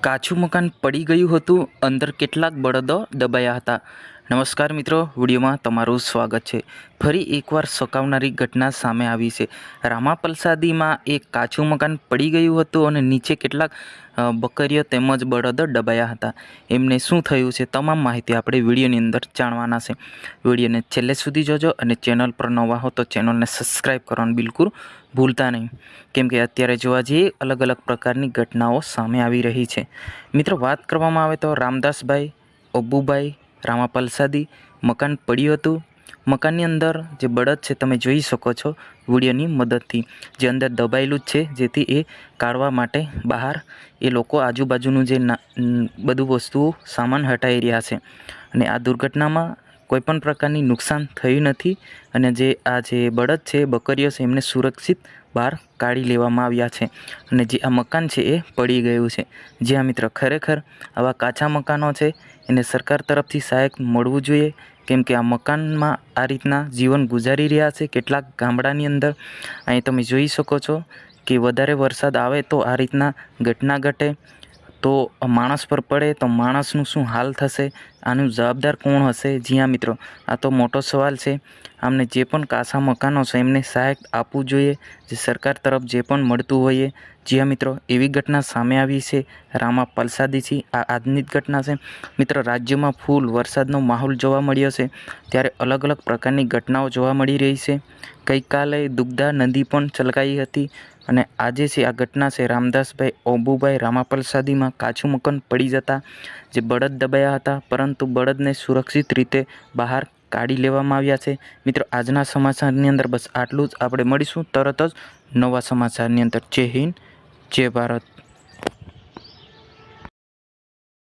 કાચું મકાન પડી ગયું હતું. અંદર કેટલાક બળદો દબાયા હતા. નમસ્કાર મિત્રો, વિડીયોમાં તમારું સ્વાગત છે. ફરી એકવાર સકાવનારી ઘટના સામે આવી છે. રામાપલસાદીમાં એક કાચું મકાન પડી ગયું હતું અને નીચે કેટલાક બકરીઓ તેમજ બળદો દબાયા હતા. એમને શું થયું છે તમામ માહિતી આપણે વિડીયોની અંદર જાણવાના છે. વિડીયોને છેલ્લે સુધી જોજો અને ચેનલ પર નવા હો તો ચેનલને સબસ્ક્રાઈબ કરવાનું બિલકુલ ભૂલતા નહીં. કેમ કે અત્યારે જોવા જઈએ, અલગ અલગ પ્રકારની ઘટનાઓ સામે આવી રહી છે. મિત્રો, વાત કરવામાં આવે તો રામદાસભાઈ અબ્બુભાઈ રામાપલસાદી મકાન પડ્યું હતું. મકાનની અંદર જે બળદ છે, તમે જોઈ શકો છો વિડીયોની મદદથી. જે અંદર દબાયેલું જ છે, જેથી એ કાઢવા માટે બહાર એ લોકો આજુબાજુનું જે બધું વસ્તુઓ સામાન હટાવી રહ્યા છે. અને આ દુર્ઘટનામાં કોઈપણ પ્રકારની નુકસાન થયું નથી અને જે આ જે બળદ છે, બકરીઓ છે, એમને સુરક્ષિત બહાર કાઢી લેવામાં આવ્યા છે. અને જે આ મકાન છે એ પડી ગયું છે. જે આ મિત્ર, ખરેખર આવા કાચા મકાનો છે, એને સરકાર તરફથી સહાયક મળવું જોઈએ. કેમ કે આ મકાનમાં આ રીતના જીવન ગુજારી રહ્યા છે કેટલાક ગામડાની અંદર. અહીં તમે જોઈ શકો છો કે વધારે વરસાદ આવે તો આ રીતના ઘટના ઘટે. તો માણસ પર પડે તો માણસનું શું હાલ થશે? આનું જવાબદાર કોણ હશે? જી હા, મિત્રો. આ તો મોટો સવાલ છે. આમને જે પણ કાસા મકાનો છે, એમને સહાય આપવું જોઈએ. જે સરકાર તરફ જે પણ મળતું હોઈએ જી મિત્રો એવી ઘટના સામે આવી છે. રામા પલસાદીથી આ આજની ઘટના છે. મિત્રો, રાજ્યમાં ફૂલ વરસાદનો માહોલ જોવા મળ્યો છે. ત્યારે અલગ અલગ પ્રકારની ઘટનાઓ જોવા મળી રહી છે. ગઈકાલે દુગ્ધા નદી પણ છલકાઈ હતી અને આજે છે આ ઘટના છે, રામદાસભાઈ ઓબુભાઈ રામાપલસાદીમાં કાચું મકન પડી જતા જે બળદ દબાયા હતા, પરંતુ બળદને સુરક્ષિત રીતે બહાર કાઢી લેવામાં આવ્યા છે. મિત્રો, આજના સમાચારની અંદર બસ આટલું જ. આપણે મળીશું તરત જ નવા સમાચારની અંદર. જય હિન્દ. જય ભારત